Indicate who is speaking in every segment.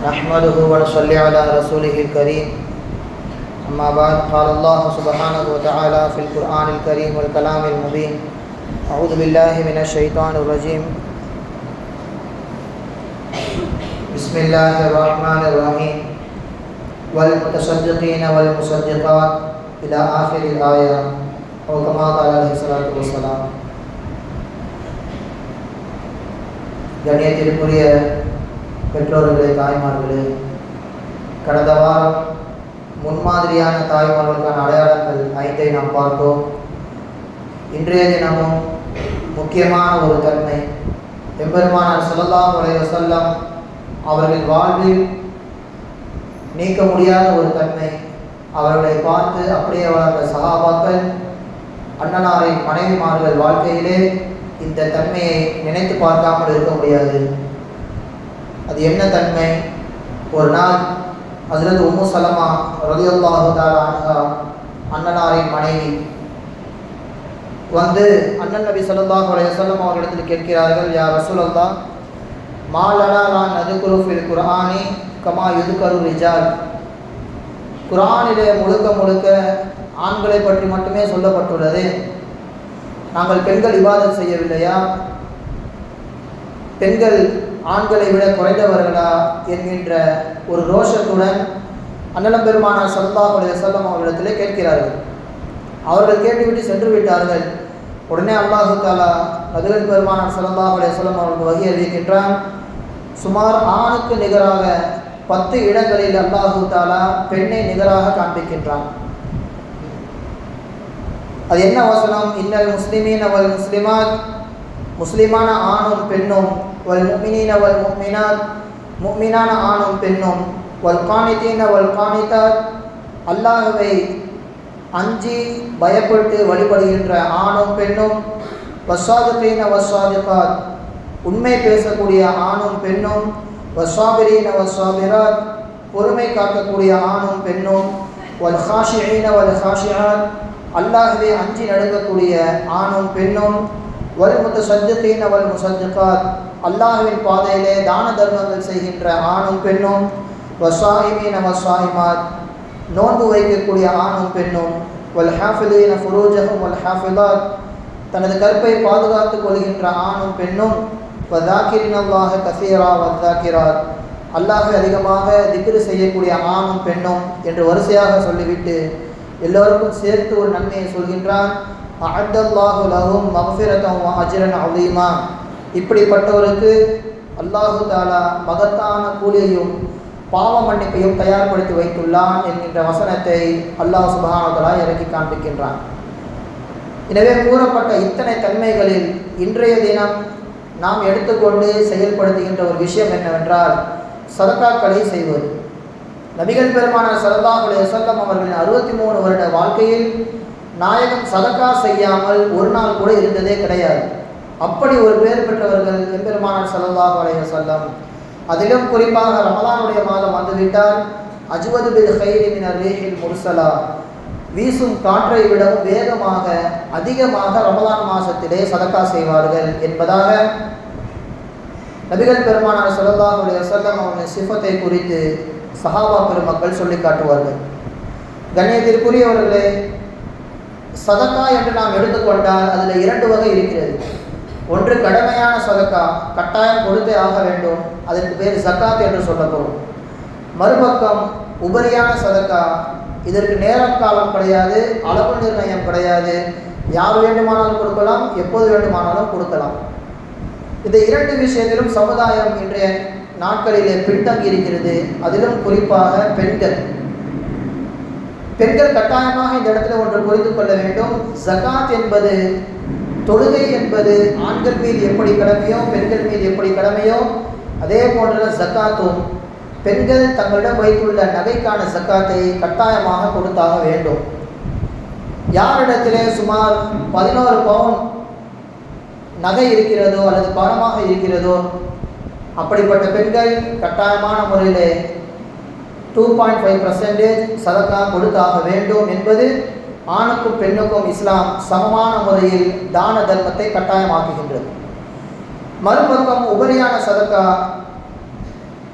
Speaker 1: نحمده ونصلي على رسوله الكريم. اما بعد، قال الله سبحانه وتعالى في القرآن الكريم والكلام المبين اعوذ بالله من الشيطان الرجيم. بسم الله الرحمن الرحيم. والمتصدقين والمصدقات الى آخر الآية او كما قال عليه الصلاة والسلام. جنیت الپوری ہے பெற்றோர்களே தாய்மார்களே கடந்த வாரம் முன்மாதிரியான தாய்மார்களுக்கான அடையாளங்கள் ஐந்தை நாம் பார்த்தோம். இன்றைய தினமும் முக்கியமான ஒரு தன்மை எம்பெருமானார் சொல்லலாம் உடைய வஸல்லம் அவர்கள் வாழ்வில் நீக்க முடியாத ஒரு தன்மை அவர்களை பார்த்து அப்படியே வளர்ந்த சகாபாக்கள் அண்ணனாரின் மனைவிமார்கள் வாழ்க்கையிலே இந்த தன்மையை நினைத்து பார்க்காமல் இருக்க முடியாது. அது என்ன தன்மை? ஒரு நாள் ஹசரத் உம்மு சலமா ரலியல்லாஹு தாலா அண்ணனாரின் மனைவி வந்து அண்ணன் நபி ஸல்லல்லாஹு அலைஹி வஸல்லம் அவர்களிடத்தில் கேட்கிறார்கள் யார் ரசூலல்லா மாலனா நான் நதுகுரு ஃபில் குரானி கமா யுதுகரு ரிஜால். குரானிலே முழுக்க முழுக்க ஆண்களை பற்றி மட்டுமே சொல்லப்பட்டுள்ளது. நாங்கள் பெண்கள் விவாதம் செய்யவில்லையா? பெண்கள் ஆண்களை விட குறைந்தவர்களா என்கின்ற ஒரு ரோஷத்துடன் அண்ணலம் பெருமானார் சல்லாஹுடைய அலைய செல்லம் அவர்களிடத்திலே கேட்கிறார்கள். அவர்கள் கேட்டுவிட்டு சென்று விட்டார்கள் உடனே அல்லாஹு தாலா நதுகள் பெருமானார் சல்லாஹுடைய அலைய செல்லம் அவர்கள் வகி அறிவிக்கின்றான். சுமார் ஆணுக்கு நிகராக பத்து இடங்களில் அல்லாஹு தாலா பெண்ணை நிகராக காண்பிக்கின்றான். அது என்ன வசனம்? இன்னல் முஸ்லிமீன் அவள் முஸ்லிமாத். முஸ்லிமான ஆணும் பெண்ணும் வல் முக்மினீன வல் முக்மினாத் முக்மினான ஆணும் பெண்ணும் வல் காணித்தீன வல் காணித்தாத் அல்லாஹுவை அஞ்சி பயப்பட்டு வழிபடுகின்ற ஆணும் பெண்ணும் வசாதுகீன வசாதிகாத் உண்மை பேசக்கூடிய ஆணும் பெண்ணும் வசாபிரீன வசாபிராத் பொறுமை காக்கக்கூடிய ஆணும் பெண்ணும் வல் ஹாஷிஹீன வல் ஹாஷியாத் அல்லாஹுவே அஞ்சி நடக்கக்கூடிய ஆணும் பெண்ணும் வல் முத்தசத்திகீன வல் முசத்திகாத் அல்லாஹுவின் பாதையிலே தான தர்மங்கள் செய்கின்ற ஆணும் பெண்ணும் வசாயிமீன வசாயிமாத் நோன்பு வைக்கக்கூடிய ஆணும் பெண்ணும் வல் ஹாஃபிலீன ஃபுரூஜகும் வல் ஹாஃபிலாத் தனது கற்பை பாதுகாத்துக் கொள்கின்ற ஆணும் பெண்ணும் வதாக்கிரின் அல்லாஹ் கசீரா வதாக்கிராத் அல்லாஹை அதிகமாக திக்ரு செய்யக்கூடிய ஆணும் பெண்ணும் என்று வரிசையாக சொல்லிவிட்டு எல்லோருக்கும் சேர்த்து ஒரு நன்மையை சொல்கின்றான். அஹத்தல்லாஹு லஹும் மகஃபிரதம் அஜரன் அலீமா. இப்படிப்பட்டவருக்கு அல்லாஹு தாலா மகத்தான கூலியையும் பாவ மன்னிப்பையும் தயார்படுத்தி வைத்துள்ளான் என்கின்ற வசனத்தை அல்லாஹ் சுபானதலா இறக்கி காண்பிக்கின்றான். எனவே கூறப்பட்ட இத்தனை தன்மைகளில் இன்றைய தினம் நாம் எடுத்துக்கொண்டு செயல்படுத்துகின்ற ஒரு விஷயம் என்னவென்றால் சதக்காக்களை செய்வது. நபிகள் பெருமான சரதாஹுலே செல்லம் அவர்களின் அறுபத்தி மூணு வருட வாழ்க்கையில் நாயகம் சதக்கா செய்யாமல் ஒரு நாள் கூட இருந்ததே கிடையாது. அப்படி ஒரு பேர் பெற்றவர்கள் எம்பெருமானார் சல்லாஹ் அலைய செல்லம் அதிலும் குறிப்பாக ரமலானுடைய மாதம் வந்துவிட்டால் அஜுவது பில் ஹைரிமினர் ரேஹில் முர்சலா வீசும் காற்றை விடவும் வேகமாக அதிகமாக ரமலான் மாதத்திலே சதக்கா செய்வார்கள் என்பதாக நபிகள் பெருமானார் சல்லாஹுடைய சொல்லம் அவருடைய சிஃபத்தை குறித்து சஹாபா பெருமக்கள் சொல்லி காட்டுவார்கள். கண்ணியத்திற்குரியவர்களே சதக்கா என்று நாம் எடுத்துக்கொண்டால் அதில் இரண்டு வகை இருக்கிறது. ஒன்று கடமையான சதக்கா கட்டாயம் கொடுத்தே ஆக வேண்டும். அதற்கு பேர் சக்காத் என்று சொல்லப்படும். மறுபக்கம் உபரியான சதக்கா இதற்கு நேரம் காலம் கிடையாது அளவு நிர்ணயம் கிடையாது. யார் வேண்டுமானாலும் கொடுக்கலாம் எப்போது வேண்டுமானாலும் கொடுக்கலாம். இந்த இரண்டு விஷயத்திலும் சமுதாயம் இன்றைய நாட்களிலே பின்தங்கி இருக்கிறது. அதிலும் குறிப்பாக பெண்கள். பெண்கள் கட்டாயமாக இந்த இடத்துல ஒன்று புரிந்து கொள்ள வேண்டும். ஜகாத் என்பது தொழுகை என்பது ஆண்கள் மீது எப்படி கடமையோ பெண்கள் மீது எப்படி கடமையோ அதே போன்ற ஜக்காத்தும் பெண்கள் தங்களிடம் வைத்துள்ள நகைக்கான ஜக்காத்தை கட்டாயமாக கொடுத்தாக வேண்டும். யாரிடத்திலே சுமார் பதினோரு பவுன் நகை இருக்கிறதோ அல்லது பணமாக இருக்கிறதோ அப்படிப்பட்ட பெண்கள் கட்டாயமான முறையில் டூ பாயிண்ட் ஃபைவ் பர்சன்டேஜ் சதக்கா கொடுத்தாக வேண்டும் என்பது ஆணுக்கும் பெண்ணுக்கும் இஸ்லாம் சமமான முறையில் தான தர்மத்தை கட்டாயமாக்குகின்றது. மறுபக்கம் உபரியான சதக்கா.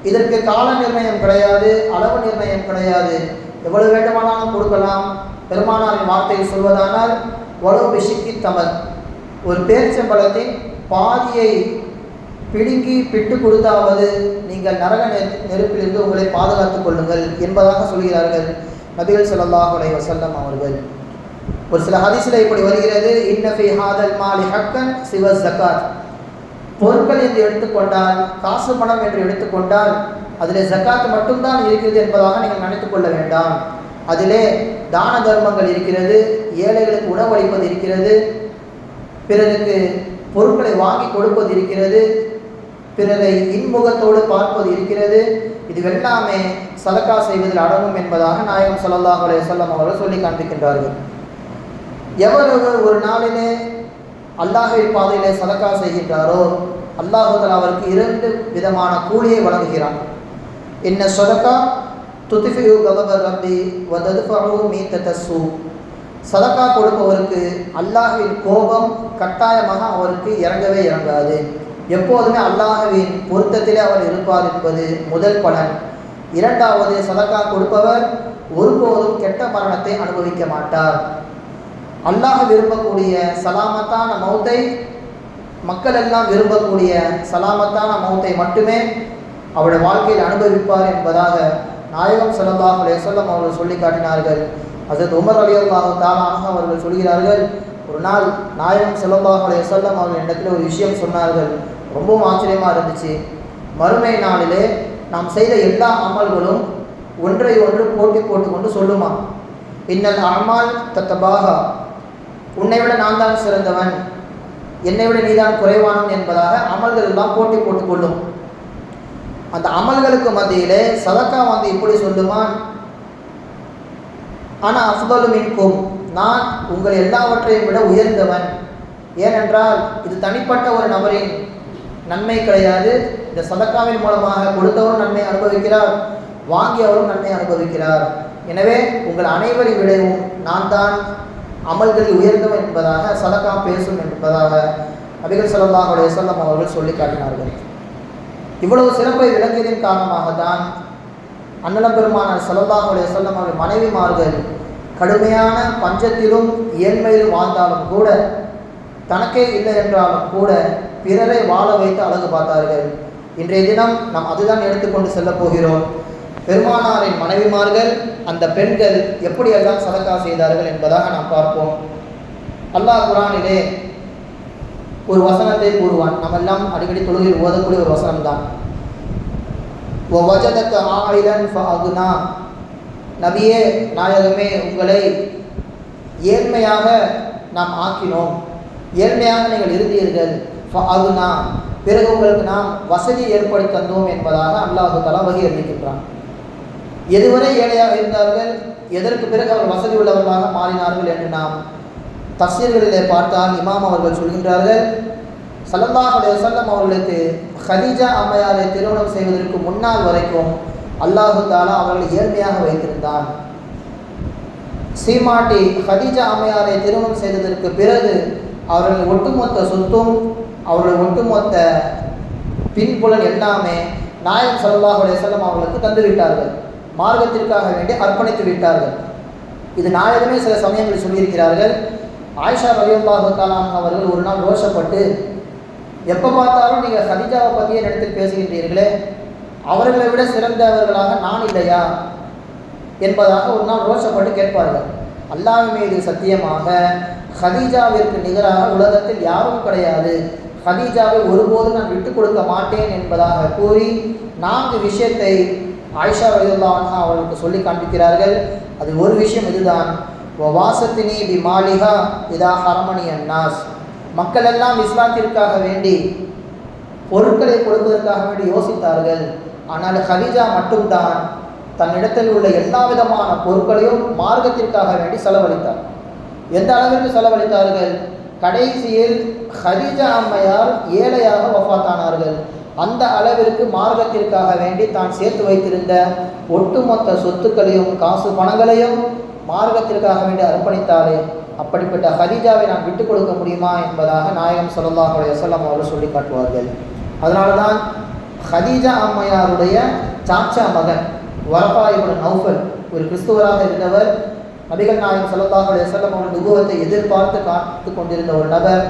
Speaker 1: இதற்கு கால நிர்ணயம் கிடையாது அளவு நிர்ணயம் கிடையாது. எவ்வளவு வேண்டுமானாலும் கொடுக்கலாம். பெருமானாரின் வார்த்தையில் சொல்வதானால் உழவு பிசிக்கி தமர். ஒரு பேரிச்சம்பழத்தின் பாதியை பிடுங்கி பிட்டு கொடுத்தாவது நீங்கள் நரக நெ- நெருப்பிலிருந்து உங்களை பாதுகாத்துக் கொள்ளுங்கள் என்பதாக சொல்கிறார்கள் நபிகள் ஸல்லல்லாஹு வசல்லம் அவர்கள். ஒரு சில ஹதீஸில் இப்படி வருகிறது இன்னஃபி ஹாதல் மாலி ஹக்கன் சிவ ஜக்காத். பொருட்கள் என்று எடுத்துக்கொண்டால் காசு பணம் என்று எடுத்துக்கொண்டால் அதில் ஜக்காத் மட்டும்தான் இருக்கிறது என்பதாக நீங்கள் நினைத்துக் கொள்ள வேண்டாம். அதிலே தான தர்மங்கள் இருக்கிறது ஏழைகளுக்கு உணவளிப்பது இருக்கிறது பிறருக்கு பொருட்களை வாங்கி கொடுப்பது இருக்கிறது பிறரை இன்முகத்தோடு பார்ப்பது இருக்கிறது. இது எல்லாமே சதக்கா செய்வதில் அடங்கும் என்பதாக நாயகம் ஸல்லல்லாஹு அலைஹி வஸல்லம் அவர்கள் சொல்லி காண்பிக்கின்றார்கள். எவரொருவர் ஒரு நாளிலே அல்லாஹ்வின் பாதையிலே சதக்கா செய்கின்றாரோ அல்லாஹுதல் அவருக்கு இரண்டு விதமான கூலியை வழங்குகிறான். என்ன சொதக்கா துதிஃபியு கவபர் ரப்பி வததுஃபு மீத்த தஸ்ஸு சதக்கா கொடுப்பவருக்கு அல்லாஹுவின் கோபம் கட்டாயமாக அவருக்கு இறங்கவே இறங்காது. எப்போதுமே அல்லாஹுவின் பொருத்தத்திலே அவர் இருப்பார் என்பது முதல் பலன். இரண்டாவது சதக்கா கொடுப்பவர் ஒருபோதும் கெட்ட மரணத்தை அனுபவிக்க மாட்டார். அல்லாஹ் விரும்பக்கூடிய சலாமத்தான மௌத்தை மக்கள் எல்லாம் விரும்பக்கூடிய சலாமத்தான மௌத்தை மட்டுமே அவருடைய வாழ்க்கையில் அனுபவிப்பார் என்பதாக நாயகம் ஸல்லல்லாஹு அலைஹி அவர்கள் சொல்லி காட்டினார்கள். ஹஜரத் உமர் அலி அல்லாஹு தாலாக அவர்கள் சொல்கிறார்கள் ஒரு நாள் நாயகம் ஸல்லல்லாஹு அலைஹி அவர்கள் இடத்துல ஒரு விஷயம் சொன்னார்கள். ரொம்பவும் ஆச்சரியமாக இருந்துச்சு. மறுமை நாளிலே நாம் செய்த எல்லா அமல்களும் ஒன்றை ஒன்று போட்டி போட்டுக்கொண்டு சொல்லுமா? இன்னல் அமால் தத்தபாகா உன்னை விட நான் தான் சிறந்தவன். என்னை விட நீதான் குறைவானவன் என்பதாக அமல்கள் எல்லாம் போட்டி போட்டுக்கொள்ளும் அந்த அமல்களுக்கு மத்தியிலே சதக்கா வந்து இப்படி சொல்லுமான் ஆனால் அஃதலும் இருக்கும் நான் உங்கள் எல்லாவற்றையும் விட உயர்ந்தவன். ஏனென்றால் இது தனிப்பட்ட ஒரு நபரின் நன்மை கிடையாது. இந்த சதக்காவின் மூலமாக கொடுத்தவரும் நன்மை அனுபவிக்கிறார். வாங்கியவரும் நன்மை அனுபவிக்கிறார். எனவே உங்கள் அனைவரை விடவும் நான் தான் அமல்களில் உயர்ந்தவன் என்பதாக சதக்கா பேசும் என்பதாக நபிகள் ஸல்லல்லாஹு அலைஹி அவர்கள் சொல்லி காட்டினார்கள். இவ்வளவு சிறப்பை விளங்கியதன் காரணமாக தான் அண்ணலம் பெருமானார் ஸல்லல்லாஹு அலைஹி அவர்கள் மனைவிமார்கள் கடுமையான பஞ்சத்திலும் ஏழ்மையிலும் வாழ்ந்தாலும் கூட தனக்கே இல்லை என்றாலும் கூட பிறரை வாழ வைத்து அழகு பார்த்தார்கள். இன்றைய தினம் நாம் அதுதான் எடுத்துக்கொண்டு செல்லப் போகிறோம். பெருமானாரின் மனைவிமார்கள் அந்த பெண்கள் எப்படியெல்லாம் சதக்கா செய்தார்கள் என்பதாக நாம் பார்ப்போம். அல்லாஹ் குரானிலே ஒரு வசனத்தை கூறுவான். நம்ம எல்லாம் அடிக்கடி தொழுகையில் ஓதக்கூடிய ஒரு வசனம் தான் அகுனா நபியே நாயகமே உங்களை ஏழ்மையாக நாம் ஆக்கினோம். ஏழ்மையாக நீங்கள் இருந்தீர்கள். அகுனா பிறகு உங்களுக்கு நாம் வசதி ஏற்படுத்தி தந்தோம் என்பதாக அல்லாஹு தலா வகை அறிவிக்கின்றான். எதுவரை ஏழையாக இருந்தார்கள்? எதற்கு பிறகு அவர் வசதி உள்ளவர்களாக மாறினார்கள் என்று நாம் தஃசீர்களிலே பார்த்தால் இமாம் அவர்கள் சொல்கின்றார்கள் சல்லல்லாஹ் அலைஹி அவர்களுக்கு ஹதீஜா அம்மையாரை திருமணம் செய்வதற்கு முன்னால் வரைக்கும் அல்லாஹு தாலா அவர்களை ஏழ்மையாக வைத்திருந்தான். சீமாட்டி ஹதீஜா அம்மையாரை திருமணம் செய்ததற்கு பிறகு அவர்கள் ஒட்டுமொத்த சொத்தும் அவருடைய ஒட்டுமொத்த பின்புலன் எல்லாமே நாயக் சல்லாஹ் அலைஹி அவர்களுக்கு தந்துவிட்டார்கள். மார்க்கத்திற்காக வேண்டி அர்ப்பணித்து விட்டார்கள். இது நாயகமே சில சமயங்களில் சொல்லியிருக்கிறார்கள். ஆயிஷா ரலியல்லாஹு கலாம் அவர்கள் ஒரு நாள் ரோஷப்பட்டு எப்போ பார்த்தாலும் நீங்கள் சதிஜாவை பற்றியே இடத்தில் பேசுகின்றீர்களே. அவர்களை விட சிறந்தவர்களாக நான் இல்லையா? என்பதாக ஒரு நாள் ரோஷப்பட்டு கேட்பார்கள். அல்லாஹ் மீது சத்தியமாக ஹதீஜாவிற்கு நிகராக உலகத்தில் யாரும் கிடையாது. ஹதீஜாவை ஒருபோதும் நான் விட்டுக் கொடுக்க மாட்டேன் என்பதாக கூறி நான்கு விஷயத்தை ஆயிஷா ரயுல்லான்ஹா அவர்களுக்கு சொல்லி காண்பிக்கிறார்கள் அது ஒரு விஷயம் இதுதான். வாசத்தினி பி மாளிகா இதா ஹரமணி அன்னாஸ். மக்கள் எல்லாம் இஸ்லாத்திற்காக வேண்டி பொருட்களை கொடுப்பதற்காக வேண்டி யோசித்தார்கள். ஆனால் ஹதீஜா மட்டும்தான் தன்னிடத்தில் உள்ள எல்லா விதமான பொருட்களையும் மார்க்கத்திற்காக வேண்டி செலவழித்தார். எந்த அளவிற்கு செலவழித்தார்கள்? கடைசியில் ஹதீஜா அம்மையார் ஏழையாக வஃபாத்தானார்கள் அந்த அளவிற்கு மார்க்கத்திற்காக வேண்டி தான் சேர்த்து வைத்திருந்த ஒட்டுமொத்த சொத்துக்களையும் காசு பணங்களையும் மார்க்கத்திற்காக வேண்டி அர்ப்பணித்தாரே. அப்படிப்பட்ட ஹதீஜாவை நாம் விட்டுக் கொடுக்க முடியுமா என்பதாக நாயகம் சொல்லல்லாஹுடைய அலைஹி அவர்கள் சொல்லி காட்டுவார்கள். அதனால தான் ஹதீஜா அம்மையாருடைய சாச்சா மகன் வரபாயிபுடன் நௌஃபல் ஒரு கிறிஸ்துவராக இருந்தவர் நபிகள் நாயகம் ஸல்லல்லாஹு அலைஹி வஸல்லம் அவர்கள் எதிர்பார்த்து காத்து கொண்டிருந்த ஒரு நபர்.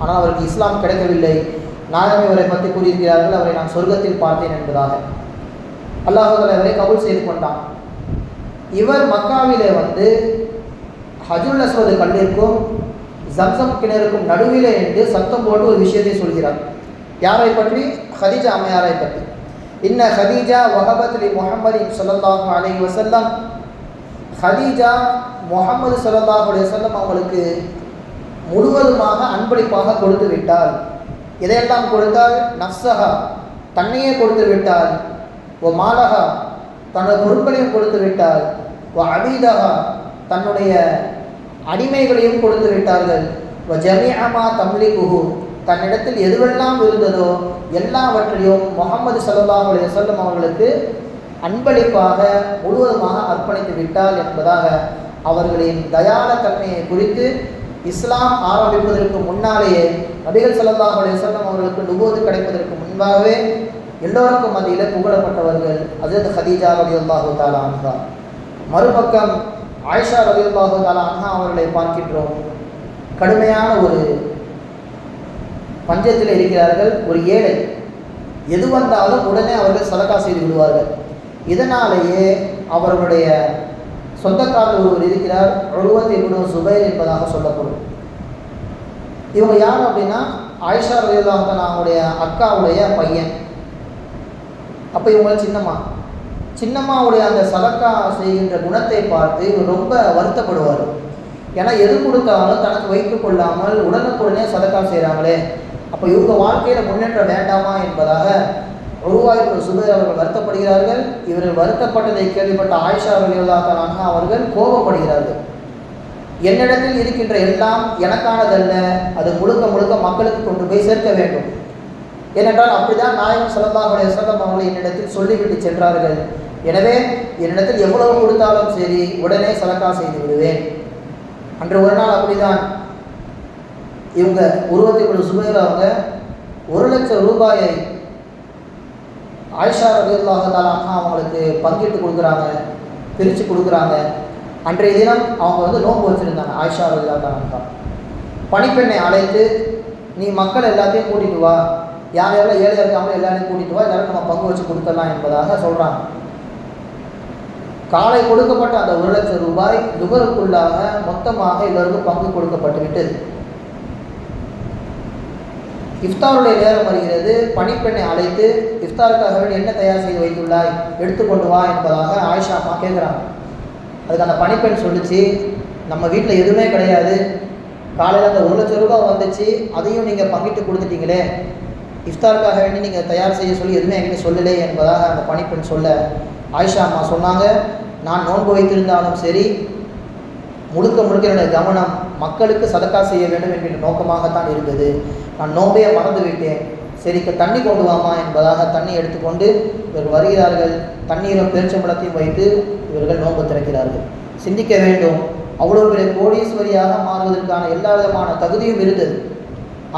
Speaker 1: ஆனால் அவருக்கு இஸ்லாம் கிடைக்கவில்லை. நாயகம் இவரை பற்றி கூறியிருக்கிறார்கள். அவரை நான் சொர்க்கத்தில் பார்த்தேன் என்பதாக. அல்லாஹுதல் அவரை கபூல் செய்து கொண்டான். இவர் மக்காவிலே வந்து ஹஜுல் அஸ்வது கல்லிற்கும் ஜம்சம் கிணறுக்கும் நடுவிலே என்று சத்தம் போட்டு ஒரு விஷயத்தை சொல்கிறார். யாரை பற்றி? ஹதீஜா அம்மையாரை பற்றி. இன்ன ஹதீஜா வஹபத்லி முகமது ஸல்லல்லாஹு அலி வசல்லாம் ஹதீஜா முகமது ஸல்லல்லாஹு செல்லம் அவங்களுக்கு முழுவதுமாக அன்பளிப்பாக கொடுத்து விட்டார் இதையெல்லாம் கொடுத்தால் நஃப்ஸஹா தன்னையே கொடுத்து விட்டார் ஓ மாலகா தனது பொருட்களையும் கொடுத்து விட்டார் ஓ அபீதஹா தன்னுடைய அடிமைகளையும் கொடுத்து விட்டார்கள். ஓ ஜமியமா தம்லி குஹு தன்னிடத்தில் எதுவெல்லாம் இருந்ததோ எல்லாவற்றையும் முகமது சல்லாஹ் அலைஹி அவங்களுக்கு அவர்களுக்கு அன்பளிப்பாக முழுவதுமாக அர்ப்பணித்து விட்டால் என்பதாக அவர்களின் தயான தன்மையை குறித்து இஸ்லாம் ஆரம்பிப்பதற்கு முன்னாலேயே நபிகள் சல்லாஹ் அலிசல்லம் அவர்களுக்கு நுபோது கிடைப்பதற்கு முன்பாகவே எல்லோருக்கும் மத்தியில் புகழப்பட்டவர்கள் அஜத் ஹதீஜா ரலியல்லாஹு தாலா அன்ஹா. மறுபக்கம் ஆயிஷா ரலியல்லாஹு தாலா அன்ஹா அவர்களை பார்க்கின்றோம். கடுமையான ஒரு பஞ்சத்தில் இருக்கிறார்கள். ஒரு ஏழை. எது வந்தாலும் உடனே அவர்கள் சதக்கா செய்து விடுவார்கள். இதனாலேயே அவர்களுடைய சொந்தக்காரர் ஒருவர் இருக்கிறார். ஒருவத் இப்னு சுபைர் என்பதாக சொல்லப்படும். இவங்க யார் அப்படின்னா? ஆயிஷா ரலியல்லாஹு அவங்களுடைய அக்காவுடைய பையன். அப்போ இவங்க சின்னம்மா. சின்னம்மாவுடைய அந்த சதக்கா செய்கின்ற குணத்தை பார்த்து ரொம்ப வருத்தப்படுவார். ஏன்னா எது கொடுத்தாலும் தனக்கு வைத்து கொள்ளாமல் உடனுக்குடனே சதக்கா செய்கிறாங்களே அப்போ இவங்க வாழ்க்கையில் முன்னேற்றம் வேண்டாமா என்பதாக உருவாய்ப்பு சுபைர் அவர்கள் வருத்தப்படுகிறார்கள். இவர்கள் வருத்தப்பட்டதை கேள்விப்பட்ட ஆயிஷா ரலியல்லாஹு அவர்கள் கோபப்படுகிறார்கள். என்னிடத்தில் இருக்கின்ற எல்லாம் எனக்கானதல்ல. அது முழுக்க முழுக்க மக்களுக்கு கொண்டு போய் சேர்க்க வேண்டும். ஏனென்றால் அப்படிதான் நாயகம் ஸல்லல்லாஹு அலைஹி வஸல்லம் என்னிடத்தில் சொல்லிவிட்டு சென்றார்கள். எனவே என்னிடத்தில் எவ்வளவு கொடுத்தாலும் சரி உடனே சலக்கா செய்து விடுவேன். அன்று ஒரு நாள் அப்படிதான் இவங்க உருவத்தை கொண்டு சுபைர் அவங்க ஒரு லட்சம் ரூபாயை ஆயிஷா ரலியல்லாஹு தஆலா அவங்களுக்கு பங்கிட்டு கொடுக்குறாங்க பிரித்து கொடுக்குறாங்க. அன்றைய தினம் அவங்க வந்து நோன்பு வச்சுருந்தாங்க ஆயிஷா ரலியல்லாஹு தஆலா பணிப்பெண்ணை அழைத்து நீ மக்கள் எல்லாத்தையும் கூட்டிட்டு வா. யார் யாரெல்லாம் ஏழை இருக்காங்களோ எல்லாரையும் கூட்டிட்டு வா. எல்லாரும் நம்ம பங்கு வச்சு கொடுத்துடலாம் என்பதாக சொல்கிறாங்க காலை கொடுக்கப்பட்ட அந்த ஒரு லட்சம் ரூபாய் நுகருக்குள்ளாக மொத்தமாக எல்லோருக்கும் பங்கு கொடுக்கப்பட்டு விட்டது இஃப்தாருடைய நேரம் வருகிறது. பணிப்பெண்ணை அழைத்து இஃப்தாருக்காக வேண்டி என்ன தயார் செய்து வைத்துள்ளாய்? எடுத்துக்கொண்டு வா என்பதாக ஆயிஷா அம்மா கேட்குறாங்க. அதுக்கு அந்த பணிப்பெண் சொல்லிச்சு நம்ம வீட்டில் எதுவுமே கிடையாது. காலையில் அந்த ஒரு லட்சம் ரூபாய் வந்துச்சு. அதையும் நீங்கள் பங்கிட்டு கொடுத்துட்டீங்களே. இஃப்தாருக்காக வேண்டி நீங்கள் தயார் செய்ய சொல்லி எதுவுமே என்கிட்ட சொல்லலே என்பதாக அந்த பணிப்பெண் சொல்ல ஆயிஷா அம்மா சொன்னாங்க. நான் நோன்பு வைத்திருந்தாலும் சரி முழுக்க முழுக்க என்னுடைய கவனம் மக்களுக்கு சதக்கா செய்ய வேண்டும் என்கிற நோக்கமாகத்தான் இருந்தது. நான் நோம்பையை மறந்து விட்டேன். சரிக்கு தண்ணி கொண்டு வாமா என்பதாக தண்ணி எடுத்துக்கொண்டு இவர்கள் வருகிறார்கள். தண்ணீரும் பேரிச்சம்பழத்தையும் வைத்து இவர்கள் நோன்பு திறக்கிறார்கள். சிந்திக்க வேண்டும். அவ்வளோ பெரிய கோடீஸ்வரியாக மாறுவதற்கான எல்லா விதமான தகுதியும் இருந்தது.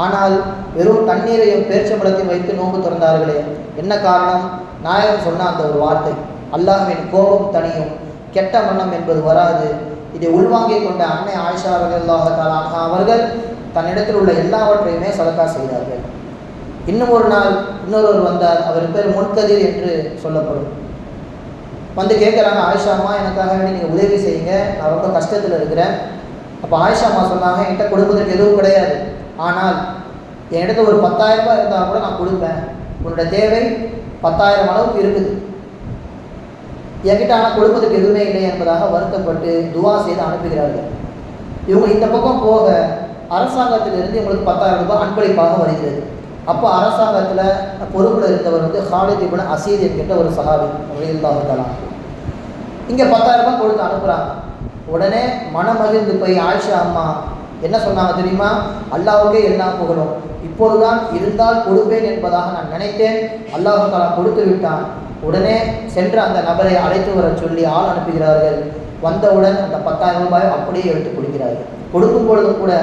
Speaker 1: ஆனால் வெறும் தண்ணீரையும் பேரிச்சம்பழத்தையும் வைத்து நோன்பு திறந்தார்களே என்ன காரணம்? நாயகம் சொன்ன அந்த ஒரு வார்த்தை அல்லாஹ்வின் கோபம் தனியும் கெட்ட மன்னம் என்பது வராது. இதை உள்வாங்கிக் கொண்ட அன்னை ஆயிஷா ரலியல்லாஹு அவர்கள் தன்னிடத்தில் உள்ள எல்லாவற்றையுமே சதக்கா செய்தார்கள். இன்னும் ஒரு நாள் இன்னொருவர் வந்தார். அவர் பேர் முன்கதிர் என்று சொல்லப்படும். வந்து கேட்குறாங்க ஆயிஷாமா எனக்காக வேண்டி நீங்கள் உதவி செய்யுங்க. நான் ரொம்ப கஷ்டத்தில் இருக்கிறேன். அப்போ ஆயிஷாமா சொன்னாங்க என்கிட்ட கொடுப்பதற்கு எதுவும் கிடையாது. ஆனால் என்கிட்ட ஒரு பத்தாயிரம் ரூபாய் இருந்தால் கூட நான் கொடுப்பேன். உன்னோட தேவை பத்தாயிரம் அளவுக்கு இருக்குது. என்கிட்ட ஆனால் கொடுப்பதற்கு எதுவுமே இல்லை என்பதாக வருத்தப்பட்டு துவா செய்து அனுப்புகிறார்கள். இவங்க இந்த பக்கம் போக அரசாங்கத்திலிருந்து இவங்களுக்கு பத்தாயிரம் ரூபாய் அன்பளிப்பாக வருகிறது. அப்போ அரசாங்கத்தில் பொறுப்பில் இருந்தவர் வந்து ஹாலித் இப்னு அசீத் என்கின்ற ஒரு சஹாபி ரலியல்லாஹு இங்கே பத்தாயிரம் ரூபாய் கொடுத்து அனுப்புகிறாங்க உடனே மனமகிழ்ந்து போய் ஆயிஷா அம்மா என்ன சொன்னாங்க தெரியுமா? அல்லாவுக்கே எல்லாம் புகழும். இப்போதுதான் இருந்தால் கொடுப்பேன் என்பதாக நான் நினைத்தேன். அல்லாஹு தாலா கொடுத்து விட்டான். உடனே சென்று அந்த நபரை அழைத்து வர சொல்லி ஆள் அனுப்புகிறார்கள். வந்தவுடன் அந்த பத்தாயிரம் ரூபாய் அப்படியே எடுத்து கொடுக்கிறார்கள். கொடுக்கும் பொழுதும் கூட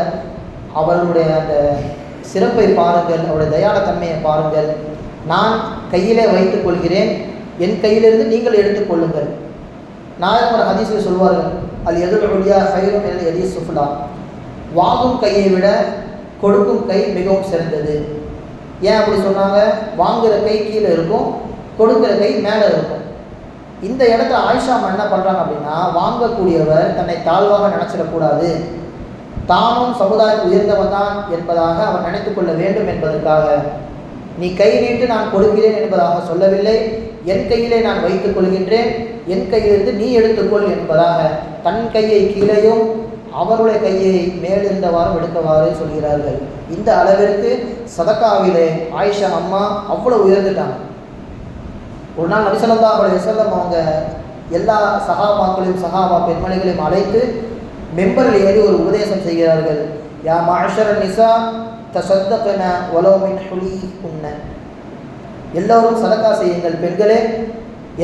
Speaker 1: அவர்களுடைய அந்த சிறப்பை பாருங்கள் அவருடைய தயாளத்தன்மையை பாருங்கள். நான் கையிலே வைத்துக் கொள்கிறேன் என் கையிலிருந்து நீங்கள் எடுத்துக்கொள்ளுங்கள் நாயகம் ஒரு ஹதீஸில் சொல்வார்கள் அது எதிர் சைரம் என்று என எதி சுஃபுலா. வாங்கும் கையை விட கொடுக்கும் கை மிகவும் சிறந்தது. ஏன் அப்படி சொன்னாங்க? வாங்குகிற கை கீழே இருக்கும் கொடுக்கிற கை மேலே இருக்கும். இந்த இடத்துல ஆயிஷா அம்மா என்ன பண்ணுறாங்க அப்படின்னா வாங்கக்கூடியவர் தன்னை தாழ்வாக நினச்சிடக்கூடாது தானும் சமுதாயத்தில் உயர்ந்தவன் தான் என்பதாக அவர் நினைத்து கொள்ள வேண்டும் என்பதற்காக. நீ கை நீட்டு நான் கொடுக்கிறேன் என்பதாக சொல்லவில்லை. என் கையிலே நான் வைத்துக் கொள்கின்றேன். என் கையிலிருந்து நீ எடுத்துக்கொள் என்பதாக தன் கையை கீழேயும் அவருடைய கையை மேலிருந்தவாறும் எடுக்கவாறு சொல்கிறார்கள். இந்த அளவிற்கு சதக்காவிலே ஆயிஷா அம்மா அவ்வளோ உயர்ந்துட்டாங்க. ஒரு நாள் நபிசல்லா அவருடைய செல்லம் அவங்க எல்லா சகாபாக்களையும் சகாபா பெண்மணிகளையும் அழைத்து மெம்பரில் ஏறி ஒரு உபதேசம் செய்கிறார்கள். யா மாஷர நிசா தசத்தகன ஒலோமின் ஹுலி உன்ன எல்லோரும் சதக்கா செய்யுங்கள். பெண்களே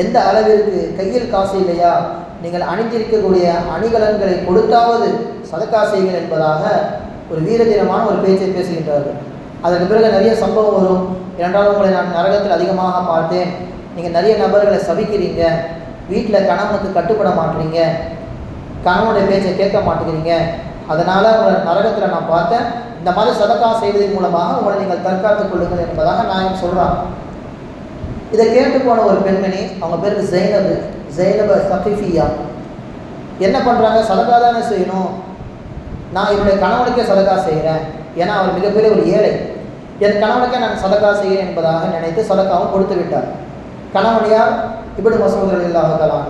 Speaker 1: எந்த அளவிற்கு கையில் காசு இல்லையா? நீங்கள் அணிந்திருக்கக்கூடிய அணிகலன்களை கொடுத்தாவது சதக்கா செய்யுங்கள் என்பதாக ஒரு வீரதீனமான ஒரு பேச்சை பேசுகின்றார்கள். அதற்கு பிறகு நிறைய சம்பவம் வரும். இரண்டாவது உங்களை நான் நரகத்தில் அதிகமாக பார்த்தேன். நீங்கள் நிறைய நபர்களை சபிக்கிறீங்க. வீட்டில் கணவனுக்கு கட்டுப்பட மாட்டீங்க. கணவனுடைய பேச்சை கேட்க மாட்டேங்கிறீங்க. அதனால் உங்களை நரகத்தில் நான் பார்த்தேன். இந்த மாதிரி சதக்கா செய்வதன் மூலமாக உங்களை நீங்கள் தற்காத்துக் கொள்ளுங்கள் என்பதாக நான் சொல்கிறான் இதை கேட்டு போன ஒரு பெண்மணி அவங்க பேருக்கு ஜெய்னபு ஜெய்னப சஃபிஃபியா என்ன பண்ணுறாங்க சதக்கா தானே செய்யணும். நான் என்னுடைய கணவனுக்கே சதக்கா செய்கிறேன் ஏன்னா அவர் மிகப்பெரிய ஒரு ஏழை. என் கணவனுக்கே நான் சதக்கா செய்கிறேன் என்பதாக நினைத்து சதக்காவும் கொடுத்து விட்டார். கணவனியார் இப்படி மசூதர்கள் இல்லாமலாம்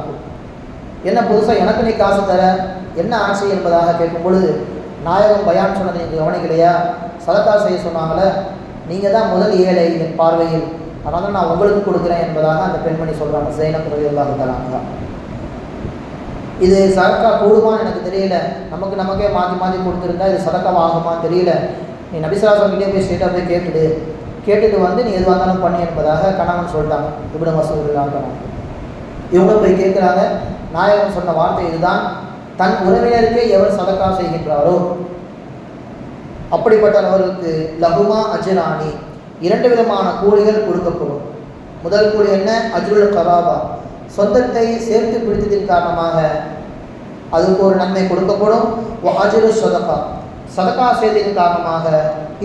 Speaker 1: என்ன புதுசாக எனக்கு நீ காசு தர? என்ன ஆசை என்பதாக கேட்கும் பொழுது நாயகம் பயான் சொன்னது நீங்கள் கவனிக்கலையா? சதக்கா செய்ய சொன்னாங்களே நீங்கள் தான் முதல் ஏழை என் பார்வையில். அதனால் நான் உங்களுக்கு கொடுக்குறேன் என்பதாக அந்த பெண்மணி சொல்கிறாங்க ஜெயினப் ரவி தராங்க இது சரக்கா கூடுமான்னு எனக்கு தெரியல. நமக்கு நமக்கே மாற்றி மாற்றி கொடுத்துருந்தா இது சதக்கா ஆகுமான்னு தெரியல. நீ நபிசாசங்கிட்டே போய் ஸ்ட்ரெயிட்டாக போய் கேட்டுடு. கேட்டுட்டு வந்து நீ எதுவாக இருந்தாலும் பண்ணி என்பதாக கணவன் சொல்லிட்டாங்க இப்படி மசூதுல்லாங்க இவங்க போய் கேட்குறாங்க நாயகன் சொன்ன வார்த்தை இதுதான். தன் உறவினருக்கே எவர் சதக்கா செய்கின்றாரோ? அப்படிப்பட்ட நபருக்கு லகுமா அஜிராணி இரண்டு விதமான கூலிகள் கொடுக்கப்படும். முதல் கூலி என்ன? அஜுல் கராபா. சொந்தத்தை சேர்த்து பிடித்ததின் காரணமாக அதுக்கு ஒரு நன்மை கொடுக்கப்படும். அஜுரு சதகா சதகா செய்ததின் காரணமாக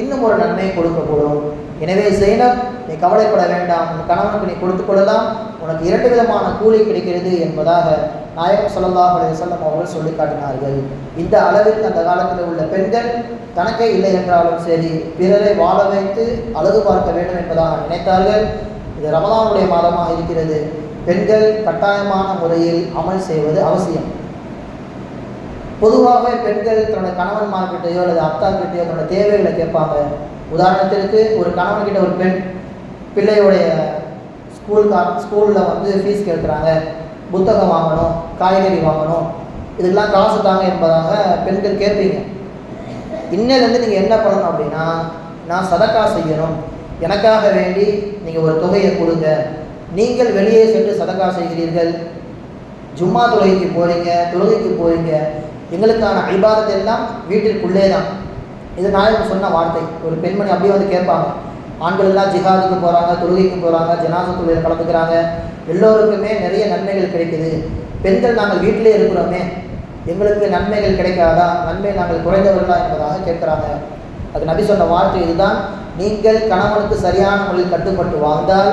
Speaker 1: இன்னும் ஒரு நன்மை கொடுக்கப்படும். எனவே ஜெயினப் நீ கவலைப்பட வேண்டாம். உன் கணவனுக்கு நீ கொடுத்து கொள்ளலாம். உனக்கு இரண்டு விதமான கூலி கிடைக்கிறது என்பதாக நாயகம் சொல்லலாம் செல்லம் அவர்கள் சொல்லி காட்டினார்கள். இந்த அளவிற்கு அந்த காலத்தில் உள்ள பெண்கள் தனக்கே இல்லை என்றாலும் சரி பிறரை வாழ வைத்து அழகு பார்க்க வேண்டும் என்பதாக நினைத்தார்கள். இது ரமதானுடைய மாதமாக இருக்கிறது. பெண்கள் கட்டாயமான முறையில் அமல் செய்வது அவசியம். பொதுவாகவே பெண்கள் தன்னோட கணவன்மார்கிட்டையோ அல்லது அத்தார்கிட்டையோ கிட்டேயோ தன்னோட தேவைகளை கேட்பாங்க. உதாரணத்திற்கு ஒரு கணவன்கிட்ட ஒரு பெண் பிள்ளையுடைய ஸ்கூல் கா ஸ்கூலில் வந்து ஃபீஸ் கேட்குறாங்க. புத்தகம் வாங்கணும் காய்கறி வாங்கணும். இதுக்கெல்லாம் காசு தாங்க என்பதாக பெண்கள் கேட்பீங்க. இன்னிலேருந்து நீங்கள் என்ன பண்ணணும் அப்படின்னா நான் சதக்கா செய்யணும். எனக்காக வேண்டி நீங்கள் ஒரு தொகையை கொடுங்க. நீங்கள் வெளியே சென்று சதக்கா செய்கிறீர்கள். ஜும்மா தொழுகைக்கு போகிறீங்க தொழுகைக்கு போகிறீங்க எங்களுக்கான ஐபாதத் எல்லாம் வீட்டிற்குள்ளே தான் இது நாயகம் சொன்ன வார்த்தை ஒரு பெண்மணி அப்படியே வந்து கேட்பாங்க. ஆண்கள் எல்லாம் ஜிஹாதுக்கு போகிறாங்க தொழுகைக்கு போகிறாங்க ஜனாச தொழிலில் கலந்துக்கிறாங்க. எல்லோருக்குமே நிறைய நன்மைகள் கிடைக்குது. பெண்கள் நாங்கள் வீட்டிலே இருக்கிறோமே எங்களுக்கு நன்மைகள் கிடைக்காதா? நன்மை நாங்கள் குறைந்தவர்களா என்பதாக கேட்குறாங்க. அது நபி சொன்ன வார்த்தை இதுதான். நீங்கள் கணவனுக்கு சரியான முறையில் கட்டுப்பட்டு வாழ்ந்தால்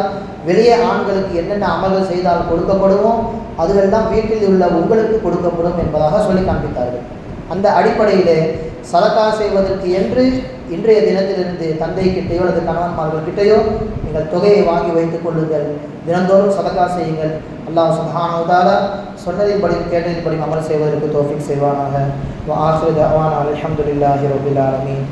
Speaker 1: வெளியே ஆண்களுக்கு என்னென்ன அமல்கள் செய்தால் கொடுக்கப்படுமோ அதுவெல்லாம் வீட்டில் உள்ள உங்களுக்கு கொடுக்கப்படும் என்பதாக சொல்லி காண்பித்தார்கள். அந்த அடிப்படையிலே சதக்கா செய்வதற்கு என்று இன்றைய தினத்திலிருந்து தந்தை கிட்டேயோ அல்லது கணவன்மார்கள் கிட்டேயோ நீங்கள் தொகையை வாங்கி வைத்துக் கொள்ளுங்கள். தினந்தோறும் சதக்கா செய்யுங்கள். அல்லாஹ் சுஹானுதாலா சொன்னதின்படி கேட்டதின்படி அமல் செய்வதற்கு தோஃபிக் செய்வானாக. ஆசிரியர் அவான் அலமதுல்லாஹி ரபுல்லாலமீன்